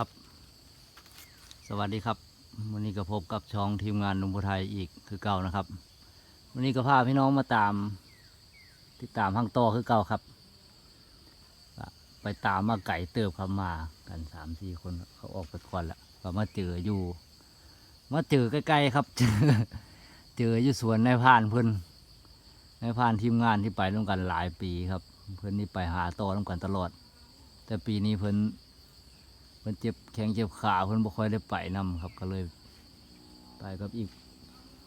ครับ สวัสดีครับ วันนี้ก็พบกับช่องทีมงานนุ่มพุไทยอีกคือเก่านะครับ วันนี้ก็พาพี่น้องมาตาม ติดตามห้างโตอคือเก่าครับ ไปตามมาไก่เติบครับมากันสามสี่คนเขาออกไปก่อนละก็มาเจออยู่ มาเจอใกล้ๆครับเจอเจออยู่สวนในายพานเพิ่นในายพานทีมงานที่ไปร่วมกันหลายปีครับ เพิ่นนี่ไปหาต่อร่วมกันตลอด แต่ปีนี้เพิ่น พิ่นเจ็บแข้งเจ็บขาเพิ่นบ่ค่อยได้ไปนํครับ ก็เลย ไปกับอีก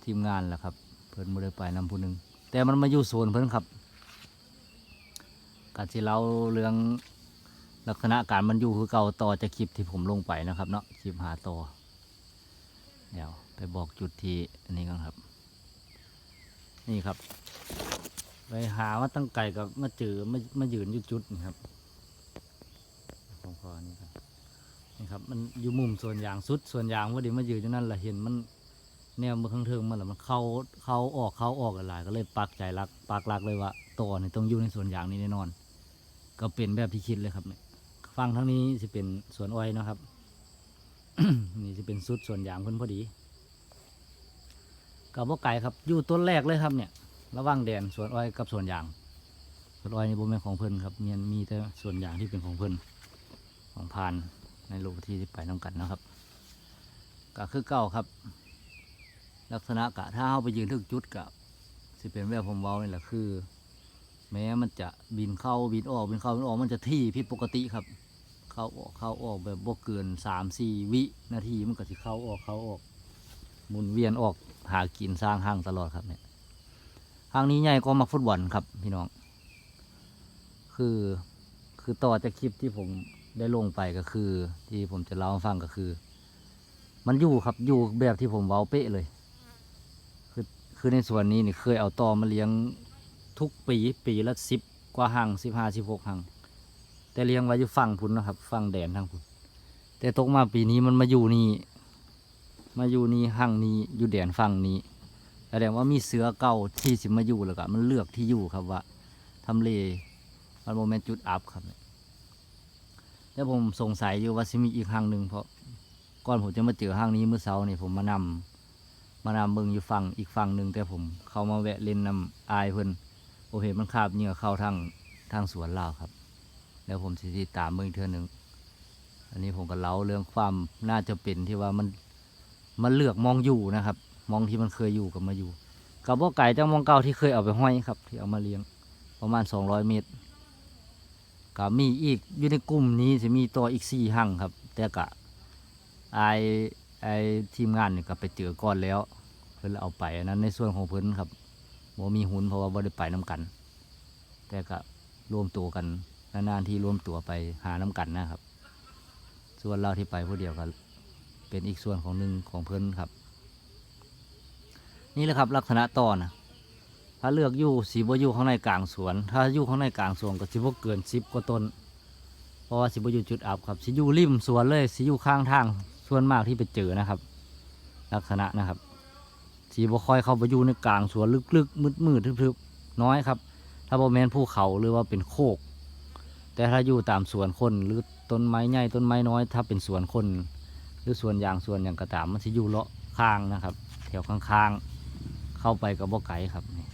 ทีมงานแหละครับ เพิ่นบ่ได้ไปนํผู้หนึง แต่มันมาอยู่โซนเพิ่นครับกาสิเล่าเรื่องลักษณะการมันอยู่คือเก่าต่อจากคลิปที่ผมลงไปนะครับเนาะคลิปหาต่อเดี๋ยวไปบอกจุดที่อันนี้กันครับ นี่ครับ ไปหามาตั้งไก่กับมาเจอมามายืนอยู่จุดนี่ครับของพอนี่ครับ ครับ มันอยู่มุมส่วนยางสุดส่วนยางว่าดีมาอยู่ที่นั่นแหละเห็นมันแนวมือข้างเทิงมันแหละมันเข้าเข้าออกเข้าออกอะไรก็เลยปักใจรักปักรักเลยว่าตัวนี่ยต้องอยู่ในส่วนยางนี้แน่นอน ก็เป็นแบบที่คิดเลยครับเนี่ยฟังทั้งนี้จะเป็นสวนอ้อยนะครับนี่จะเป็นสุดส่วนยางเพิ่นพอดีกับว่าไก่ครับอยู่ต้นแรกเลยครับเนี่ย ระหว่างแดนสวนอ้อยกับสวนยางสวนอ้อยนี่บ่แม่นของเพิ่นครับมีมีแต่ส่วนยางที่เป็นของเพิ่นของพาน ในรูปที่ที่ไปน้ำกันนะครับก็คือเก้าครับ ลักษณะกะถ้าเอาไปยืนทึกจุดกับสิเป็นแบบผมเว้านี่แหละคือ แม้มันจะบินเข้าบินออกบินเข้าบินออกมันจะที่ผิดปกติครับ เข้าออกเข้าออกแบบบ่เกินสามสี่วินาทีมันก็สิเข้าออกเข้าออกหมุนเวียนออกหากินสร้างห้างตลอดครับเนี่ยห้างนี้ใหญ่ก็มาฟุตบอลครับพี่น้อง คือคือต่อจากคลิปที่ผม ได้ลงไปก็คือ ที่ผมจะเล่าให้ฟังก็คือ มันอยู่ครับอยู่แบบที่ผมเว้าเป๊ะเลย คือคือในส่วนนี้นี่เคยเอาตอมาเลี้ยงทุกปีปีละสิบกว่าหังสิบห้าสิบหกหังแต่เลี้ยงไว้อยู่ฝั่งพุ่นนะครับฝั่งแดนทางพุ่นแต่ตกมาปีนี้มันมาอยู่นี่ มาอยู่นี่หังนี้อยู่แดนฝั่งนี้แสดงว่ามีเสือเก่าที่สิมาอยู่แล้วก็มันเลือกที่อยู่ครับว่าทำเลมันโมเมนต์จุดอัพครับ แต่ผมสงสัยอยู่ว่าสิมีอีกห้างหนึ่งเพราะก่อนผมจะมาเจอห้างนี้เมื่อเช้านี่ผมมานำมานำเบิงอยู่ฝั่งอีกฝั่งหนึ่งแต่ผมเข้ามาแวะเล่นนำอายเพิ่นโอเห็นมันคาบเหงื่อเข้าทางทางสวนลาวครับ แล้วผมสิติดตามเบิงอีกเทื่อหนึ่งอันนี้ผมก็เล่าเรื่องความน่าจะเป็นที่ว่ามันมันเลือกมองอยู่นะครับ มองที่มันเคยอยู่กับมาอยู่กับว่าไก่จ้ามองเก่าที่เคยเอาไปห้อยครับ ที่เอามาเลี้ยงประมาณ 200 เมตร ก็มีอีกอยู่ในกลุ่มนี้จะมีตัวอีกสี่หั่งครับ แต่กะไอไอทีมงานนี่ก็ไปเจอก่อนแล้ว เพิ่นเลยเอาไปอันนั้นในส่วนของเพิ่นครับบ่มีหุนเพราะว่าบ่ได้ไปน้กัน แต่ก็รวมตัวกันนานๆที่รวมตัวไปหาน้กันนะครับ ส่วนเราที่ไปผู้เดียวก็เป็นอีกส่วนของหนึ่งของเพิ่อนครับ นี่แหละครับลักษณะตอนนะ ถ้าเลือกอยู่สีบอยู่ข้างในกลางสวน ถ้าอยู่ข้างในกลางสวนก็สิบวเกินสิบกว่าต้น เพราะว่าสิบอยู่จุดอับครับสิอยู่ริมสวนเลยสิอยู่ข้างทางส่วนมากที่ไปเจอนะครับ ลักษณะนะครับสีบค่อยเข้าไปอยู่ในกลางสวนลึกๆมืดๆทึบๆน้อยครับ ถ้าบอแมนภูเขาหรือว่าเป็นโคก แต่ถ้าอยู่ตามสวนคนหรือต้นไม้ใหญ่ต้นไม้น้อย ถ้าเป็นสวนคน หรือสวนยางสวนอย่างกระตามมันสิอยู่เลาะข้างนะครับ แถวข้างๆเข้าไปกับบ่อไก่ครับนี่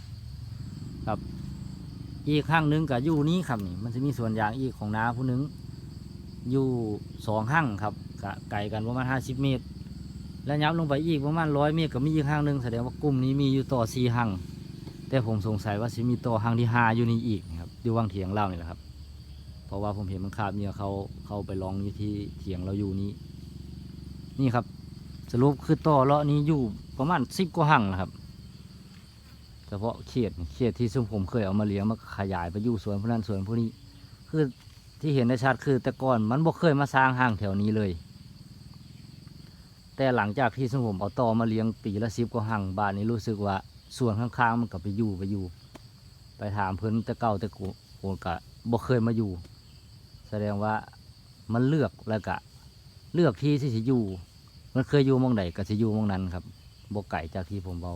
ครับ อีกข้างหนึงกับยู่นี้ครับนี่มันจะมีส่วนยางอีกของน้าผู้หนึงอยู่สองห้างครับไกลกันประมาณห้าสิบเมตร แล้วยับลงไปอีกประมาณร้อยเมตรก็มีอีกห้างหนึงแสดงว่ากลุ่มนี้มีอยู่ต่อสี่ห้างแต่ผมสงสัยว่าสิมีต่อห้างที่ห้าอยู่นี่อีกนะครับอยู่วังเถียงเล่านี่แหละครับ เพราะว่าผมเห็นมันคาบเนี่ยเขาเขาไปลองอยู่ที่เถียงเราอยู่นี้ นี่ครับสรุปคือต่อเลาะนี้อยู่ประมาณสิบกว่าห้างนะครับ พาะเขตเขตที่ซึ่งผมเคยเอามาเลี้ยงมาขยายไปอยู่สวนพวกนั้นสวนพวกนี้ คือที่เห็นได้ชัดคือแต่ก่อนมันบ่เคยมาสร้างห้างแถวนี้เลย แต่หลังจากที่ซึ่งผมเอาต่อมาเลี้ยงปีละสิบกว่าห้างบ้านนี้รู้สึกว่าสวนข้างๆมันก็ไปอยู่ไปอยู่ ไปถามเพิ่นแต่เก่าแต่กูโกกะบ่เคยมาอยู่ แสดงว่ามันเลือกแล้วกะ เลือกที่ที่สิอยู่ มันเคยอยู่มองใดก็สิอยู่มองนั้นครับบ่ไก่จากที่ผมเบา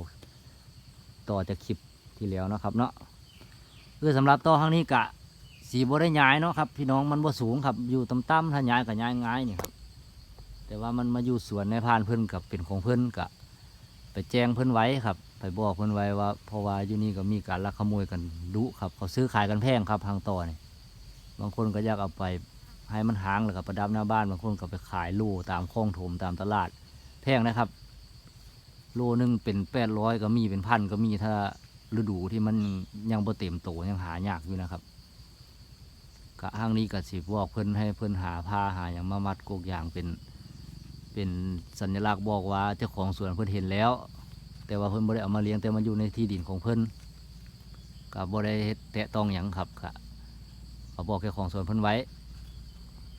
ต่อจากคลิปที่แล้วนะครับเนาะคือสำหรับต่อครั้งนี้กะสีบ่ได้ย้ายเนาะครับพี่น้องมันบ่สูงครับอยู่ต่ำๆถ้าย้ายก็ย้ายง่ายนี่ครับ แต่ว่ามันมาอยู่สวนในพานเพิ่นกับเป็นของเพิ่นกะไปแจ้งเพิ่นไว้ครับ ไปบอกเพิ่นไว้ว่าเพราะว่าอยู่นี่ก็มีการลักขโมยกันดุครับ เขาซื้อขายกันแพงครับทางต่อนี่บางคนก็อยากเอาไปให้มันหางแล้วก็ประดับหน้าบ้านบางคนก็ไปขายลู่ตามคลองถมตามตลาดแพงนะครับ โลนึงเป็นแปดร้อยก็มีเป็นพันก็มีถ้าฤดูที่มันยังบ่เต็มโตยังหายากอยู่นะครับกะห้างนี้ก็สิบอกเพิ่นให้เพิ่นหาผ้าหาอย่างมามัดกกอย่างเป็นเป็นสัญลักษณ์บอกว่าเจ้าของสวนเพิ่นเห็นแล้ว แต่ว่าเพิ่นบ่ได้เอามาเลี้ยงแต่มันอยู่ในที่ดินของเพิ่นก็บ่ได้แตะต้องหยังครับก็เขาบอกเจ้าของสวนเพิ่นไว้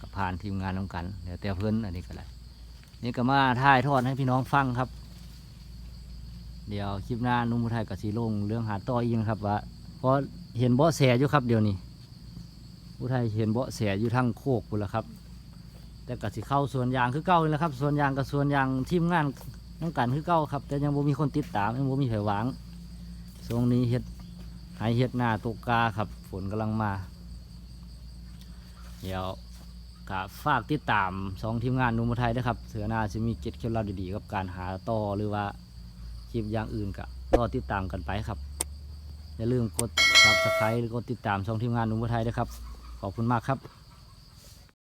ก็ผ่านทีมงานนำกันเดี๋ยวแต่เพิ่นอันนี้ก็ได้นี่ก็มาถ่ายทอดให้พี่น้องฟังครับ เดี๋ยวคลิปหน้านุ่มไทยกับสีลงเรื่องหาต่ออีกนะครับว่าเพราะเห็นเบาะแสอยู่ครับเดี๋ยวนี้ผู้ไทยเห็นเบาะแสอยู่ทั้งโคกพุ่นละครับ แต่กับสิเข้าสวนยางคือเก้าเลยละครับสวนยางกับสวนยางทีมงานน้องกันคือเก้าครับ แต่ยังบ่มีคนติดตามยังบ่มีไผหวางช่วงนี้เฮ็ดหายเฮ็ดหน้าตกกาครับฝนกำลังมา เดี๋ยวก็ฝากติดตามสองทีมงานนุ่มไทยนะครับเสือหน้าจะมีเก็ดเคล็ดลับดีๆกับการหาต่อหรือว่า คลิปอย่างอื่นก็รอติดตามกันไปครับ อย่าลืมกด subscribe หรือกดติดตามช่องทีมงานหนุ่มไทยด้วยครับ ขอบคุณมากครับ